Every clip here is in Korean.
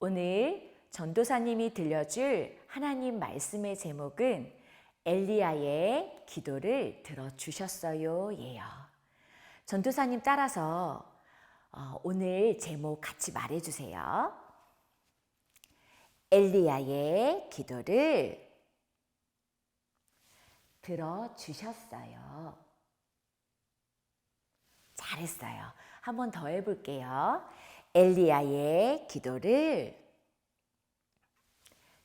오늘 전도사님이 들려줄 하나님 말씀의 제목은 엘리야의 기도를 들어주셨어요. 예요. 전도사님 따라서 어, 오늘 제목 같이 말해주세요. 엘리야의 기도를 들어주셨어요. 잘했어요. 한 번 더 해볼게요. 엘리야의 기도를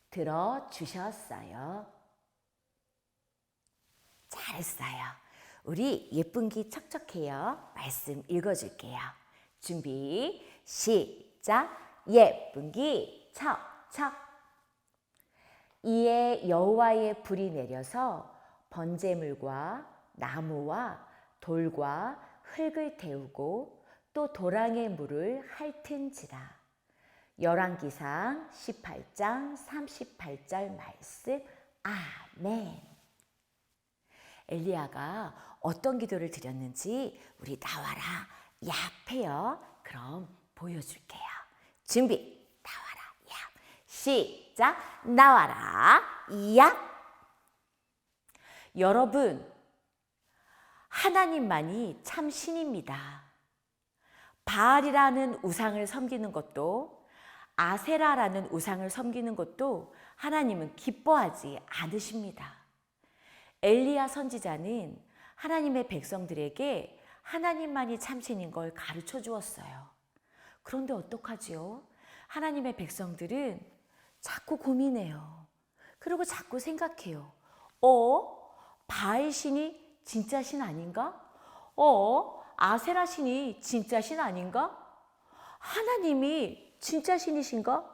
들어주셨어요. 잘했어요. 우리 예쁜 기 척척해요. 말씀 읽어줄게요. 준비, 시작. 예쁜 기 척척. 이에 여호와의 불이 내려서 번제물과 나무와 돌과 흙을 태우고 또 도랑의 물을 핥은지라. 열왕기상 18장 38절 말씀. 아멘. 엘리야가 어떤 기도를 드렸는지 우리 나와라 얍해요. 그럼 보여줄게요. 준비 나와라 얍 시작 나와라 얍 여러분 하나님만이 참 신입니다. 바알이라는 우상을 섬기는 것도 아세라라는 우상을 섬기는 것도 하나님은 기뻐하지 않으십니다. 엘리야 선지자는 하나님의 백성들에게 하나님만이 참신인 걸 가르쳐 주었어요. 그런데 어떡하지요? 하나님의 백성들은 자꾸 고민해요. 그리고 자꾸 생각해요. 어? 바알 신이 진짜 신 아닌가? 어? 아세라 신이 진짜 신 아닌가? 하나님이 진짜 신이신가?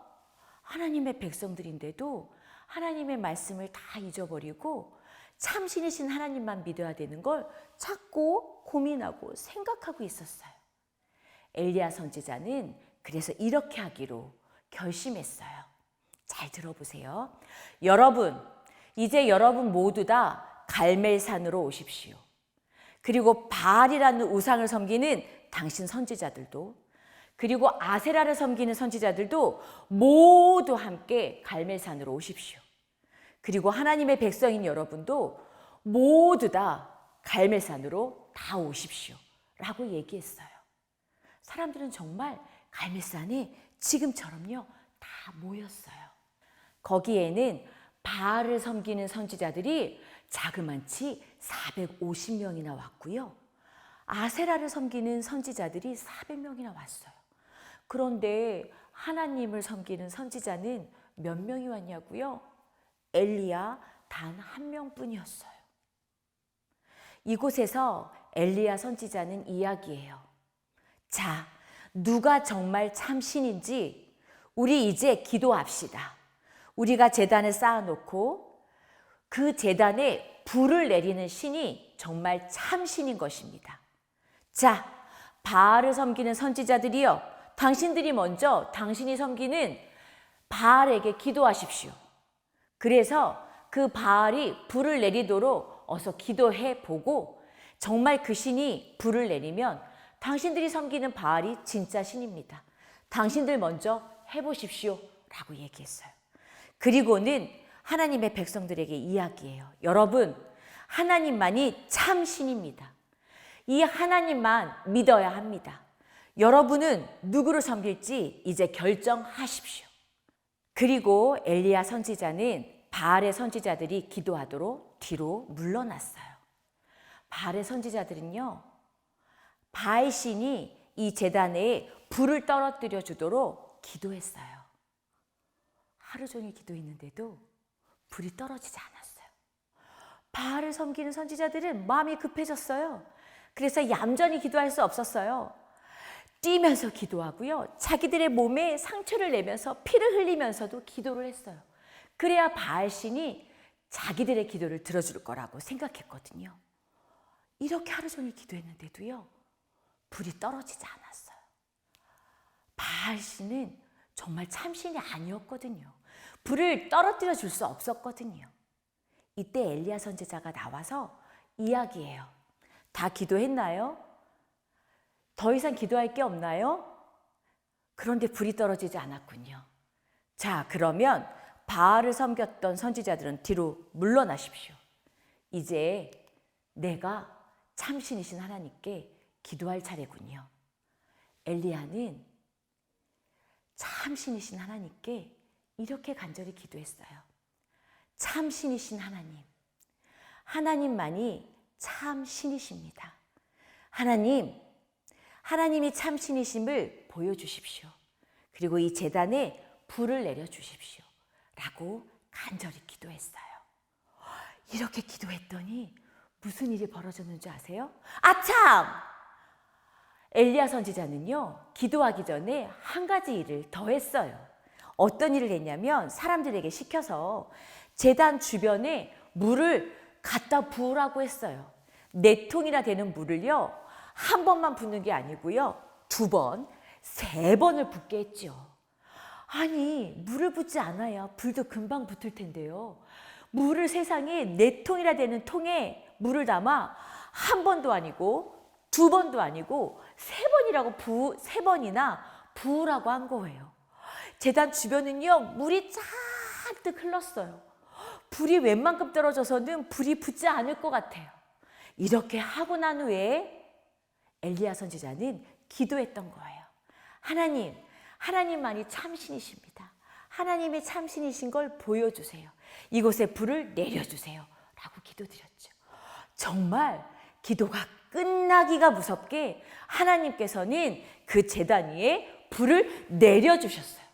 하나님의 백성들인데도 하나님의 말씀을 다 잊어버리고 참신이신 하나님만 믿어야 되는 걸 찾고 고민하고 생각하고 있었어요. 엘리야 선지자는 그래서 이렇게 하기로 결심했어요. 잘 들어보세요. 여러분, 이제 여러분 모두 다 갈멜산으로 오십시오. 그리고 바알이라는 우상을 섬기는 당신 선지자들도 그리고 아세라를 섬기는 선지자들도 모두 함께 갈멜산으로 오십시오. 그리고 하나님의 백성인 여러분도 모두 다 갈멜산으로 다 오십시오. 라고 얘기했어요. 사람들은 정말 갈멜산에 지금처럼요, 다 모였어요. 거기에는 바알을 섬기는 선지자들이 자그만치 450명이나 왔고요. 아세라를 섬기는 선지자들이 400명이나 왔어요. 그런데 하나님을 섬기는 선지자는 몇 명이 왔냐고요? 엘리야 단 한 명뿐이었어요. 이곳에서 엘리야 선지자는 이야기해요. 자, 누가 정말 참신인지 우리 이제 기도합시다. 우리가 재단을 쌓아놓고 그 재단에 불을 내리는 신이 정말 참신인 것입니다. 자, 바알을 섬기는 선지자들이여, 당신들이 먼저 당신이 섬기는 바알에게 기도하십시오. 그래서 그 바알이 불을 내리도록 어서 기도해 보고 정말 그 신이 불을 내리면 당신들이 섬기는 바알이 진짜 신입니다. 당신들 먼저 해보십시오. 라고 얘기했어요. 그리고는 하나님의 백성들에게 이야기해요. 여러분, 하나님만이 참 신입니다. 이 하나님만 믿어야 합니다. 여러분은 누구를 섬길지 이제 결정하십시오. 그리고 엘리야 선지자는 바알의 선지자들이 기도하도록 뒤로 물러났어요. 바알의 선지자들은요, 바알 신이 이 재단에 불을 떨어뜨려 주도록 기도했어요. 하루 종일 기도했는데도 불이 떨어지지 않았어요. 바알을 섬기는 선지자들은 마음이 급해졌어요. 그래서 얌전히 기도할 수 없었어요. 뛰면서 기도하고요. 자기들의 몸에 상처를 내면서 피를 흘리면서도 기도를 했어요. 그래야 바알 신이 자기들의 기도를 들어줄 거라고 생각했거든요. 이렇게 하루 종일 기도했는데도요. 불이 떨어지지 않았어요. 바알 신은 정말 참신이 아니었거든요. 불을 떨어뜨려 줄 수 없었거든요. 이때 엘리야 선지자가 나와서 이야기해요. 다 기도했나요? 더 이상 기도할 게 없나요? 그런데 불이 떨어지지 않았군요. 자, 그러면 바알을 섬겼던 선지자들은 뒤로 물러나십시오. 이제 내가 참신이신 하나님께 기도할 차례군요. 엘리야는 참신이신 하나님께 이렇게 간절히 기도했어요. 참 신이신 하나님. 하나님만이 참 신이십니다. 하나님, 하나님이 참 신이심을 보여주십시오. 그리고 이 재단에 불을 내려주십시오. 라고 간절히 기도했어요. 이렇게 기도했더니 무슨 일이 벌어졌는 줄 아세요? 아참! 엘리야 선지자는요, 기도하기 전에 한 가지 일을 더 했어요. 어떤 일을 했냐면 사람들에게 시켜서 재단 주변에 물을 갖다 부으라고 했어요. 네 통이나 되는 물을요, 한 번만 붓는 게 아니고요, 두 번, 세 번을 붓게 했죠. 아니, 물을 붓지 않아야 불도 금방 붙을 텐데요. 물을 세상에 네 통이나 되는 통에 물을 담아 한 번도 아니고 두 번도 아니고 세 번이라고 부, 세 번이나 부으라고 한 거예요. 재단 주변은요, 물이 잔뜩 흘렀어요. 불이 웬만큼 떨어져서는 불이 붙지 않을 것 같아요. 이렇게 하고 난 후에 엘리야 선지자는 기도했던 거예요. 하나님, 하나님만이 참신이십니다. 하나님의 참신이신 걸 보여주세요. 이곳에 불을 내려주세요. 라고 기도드렸죠. 정말 기도가 끝나기가 무섭게 하나님께서는 그 재단 위에 불을 내려주셨어요.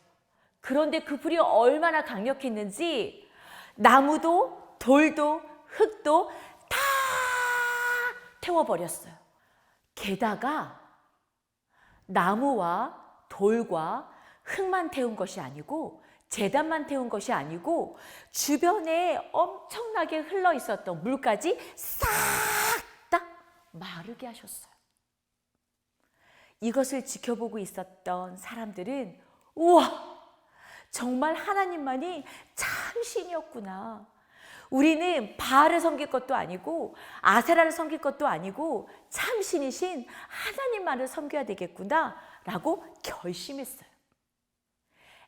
그런데 그 불이 얼마나 강력했는지 나무도 돌도 흙도 다 태워버렸어요. 게다가 나무와 돌과 흙만 태운 것이 아니고 재단만 태운 것이 아니고 주변에 엄청나게 흘러 있었던 물까지 싹 다 마르게 하셨어요. 이것을 지켜보고 있었던 사람들은 우와 정말 하나님만이 참 신이었구나. 우리는 바알을 섬길 것도 아니고 아세라를 섬길 것도 아니고 참 신이신 하나님만을 섬겨야 되겠구나 라고 결심했어요.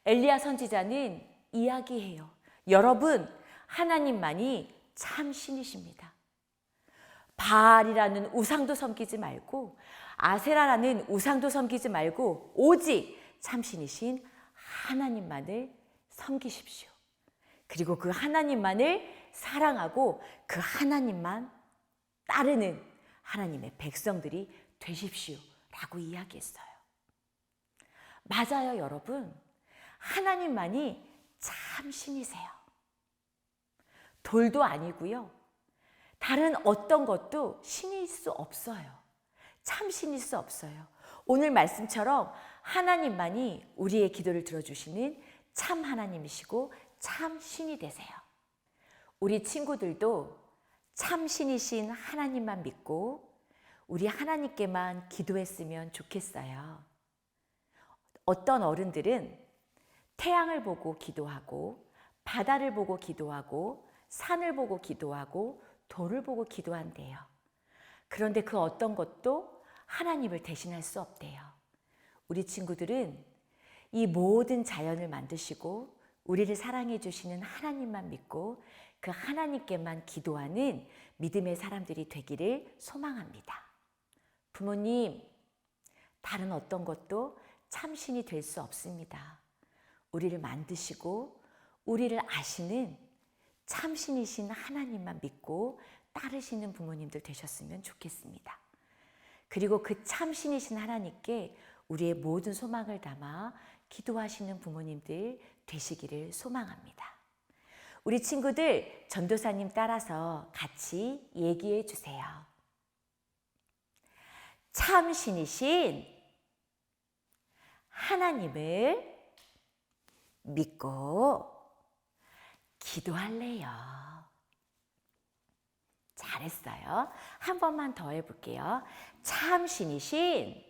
엘리야 선지자는 이야기해요. 여러분, 하나님만이 참 신이십니다. 바알이라는 우상도 섬기지 말고 아세라라는 우상도 섬기지 말고 오직 참신이신 하나님만을 섬기십시오. 그리고 그 하나님만을 사랑하고 그 하나님만 따르는 하나님의 백성들이 되십시오. 라고 이야기했어요. 맞아요, 여러분. 하나님만이 참 신이세요. 돌도 아니고요. 다른 어떤 것도 신일 수 없어요. 참 신일 수 없어요. 오늘 말씀처럼 하나님만이 우리의 기도를 들어주시는 참 하나님이시고 참 신이 되세요. 우리 친구들도 참 신이신 하나님만 믿고 우리 하나님께만 기도했으면 좋겠어요. 어떤 어른들은 태양을 보고 기도하고 바다를 보고 기도하고 산을 보고 기도하고 돌을 보고 기도한대요. 그런데 그 어떤 것도 하나님을 대신할 수 없대요. 우리 친구들은 이 모든 자연을 만드시고 우리를 사랑해 주시는 하나님만 믿고 그 하나님께만 기도하는 믿음의 사람들이 되기를 소망합니다. 부모님, 다른 어떤 것도 참신이 될 수 없습니다. 우리를 만드시고 우리를 아시는 참신이신 하나님만 믿고 따르시는 부모님들 되셨으면 좋겠습니다. 그리고 그 참신이신 하나님께 우리의 모든 소망을 담아 기도하시는 부모님들 되시기를 소망합니다. 우리 친구들 전도사님 따라서 같이 얘기해 주세요. 참신이신 하나님을 믿고 기도할래요. 잘했어요. 한 번만 더 해볼게요. 참신이신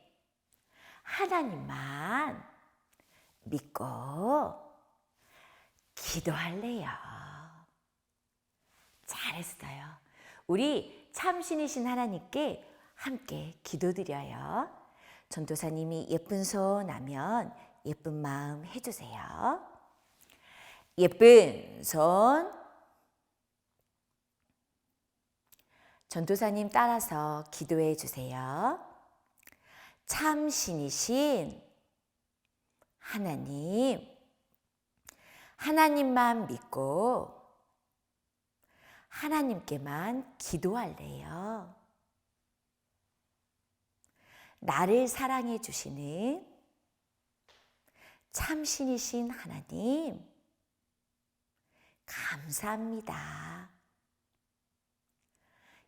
하나님만 믿고 기도할래요. 잘했어요. 우리 참신이신 하나님께 함께 기도드려요. 전도사님이 예쁜 손 하면 예쁜 마음 해주세요. 예쁜 손. 전도사님 따라서 기도해 주세요. 참 신이신 하나님, 하나님만 믿고 하나님께만 기도할래요. 나를 사랑해 주시는 참신이신 하나님, 감사합니다.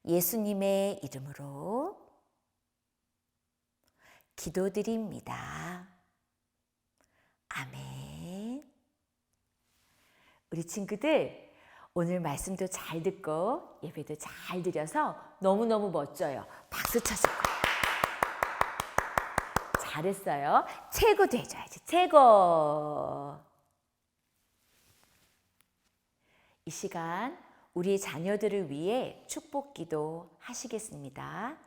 예수님의 이름으로 기도드립니다. 아멘. 우리 친구들, 오늘 말씀도 잘 듣고 예배도 잘 드려서 너무너무 멋져요. 박수 거예요. 잘했어요. 최고도 해줘야지. 최고. 이 시간 우리 자녀들을 위해 축복 기도 하시겠습니다.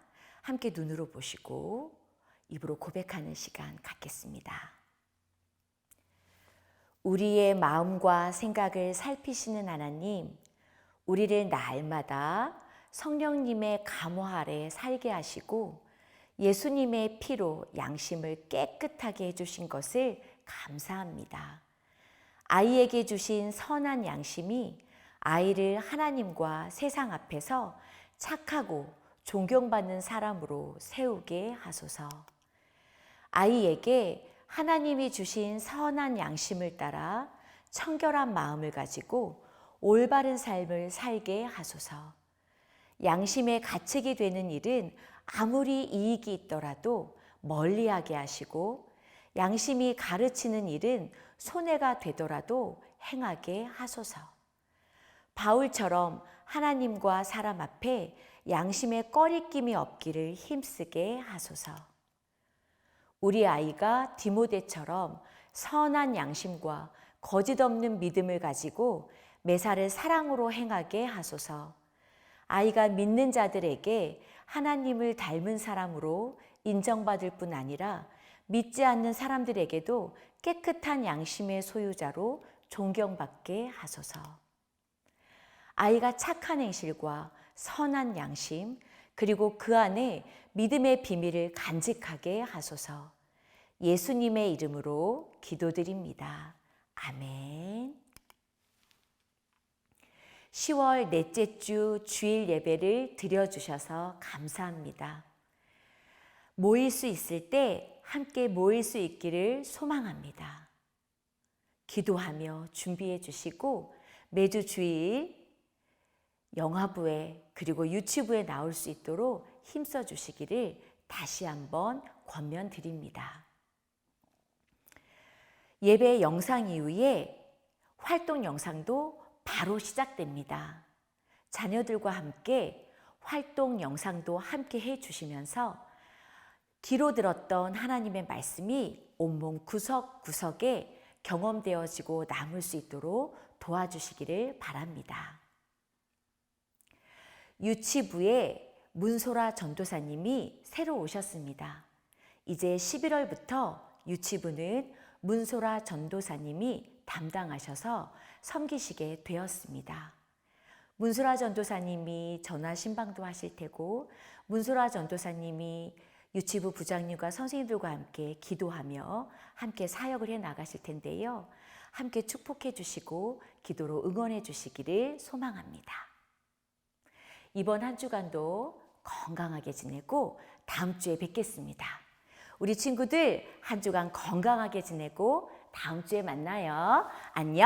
함께 눈으로 보시고 입으로 고백하는 시간 갖겠습니다. 우리의 마음과 생각을 살피시는 하나님, 우리를 날마다 성령님의 감화 아래 살게 하시고 예수님의 피로 양심을 깨끗하게 해주신 것을 감사합니다. 아이에게 주신 선한 양심이 아이를 하나님과 세상 앞에서 착하고 존경받는 사람으로 세우게 하소서. 아이에게 하나님이 주신 선한 양심을 따라 청결한 마음을 가지고 올바른 삶을 살게 하소서. 양심의 가책이 되는 일은 아무리 이익이 있더라도 멀리하게 하시고 양심이 가르치는 일은 손해가 되더라도 행하게 하소서. 바울처럼 하나님과 사람 앞에 양심의 꺼리낌이 없기를 힘쓰게 하소서. 우리 아이가 디모데처럼 선한 양심과 거짓 없는 믿음을 가지고 매사를 사랑으로 행하게 하소서. 아이가 믿는 자들에게 하나님을 닮은 사람으로 인정받을 뿐 아니라 믿지 않는 사람들에게도 깨끗한 양심의 소유자로 존경받게 하소서. 아이가 착한 행실과 선한 양심, 그리고 그 안에 믿음의 비밀을 간직하게 하소서. 예수님의 이름으로 기도드립니다. 아멘. 10월 넷째 주 주일 예배를 드려주셔서 감사합니다. 모일 수 있을 때 함께 모일 수 있기를 소망합니다. 기도하며 준비해 주시고 매주 주일 영화부에 그리고 유튜브에 나올 수 있도록 힘써 주시기를 다시 한번 권면드립니다. 예배 영상 이후에 활동 영상도 바로 시작됩니다. 자녀들과 함께 활동 영상도 함께 해 주시면서 귀로 들었던 하나님의 말씀이 온몸 구석구석에 경험되어지고 남을 수 있도록 도와주시기를 바랍니다. 유치부에 문소라 전도사님이 새로 오셨습니다. 이제 11월부터 유치부는 문소라 전도사님이 담당하셔서 섬기시게 되었습니다. 문소라 전도사님이 전화 신방도 하실 테고 문소라 전도사님이 유치부 부장님과 선생님들과 함께 기도하며 함께 사역을 해 나가실 텐데요. 함께 축복해 주시고 기도로 응원해 주시기를 소망합니다. 이번 한 주간도 건강하게 지내고 다음 주에 뵙겠습니다. 우리 친구들 한 주간 건강하게 지내고 다음 주에 만나요. 안녕!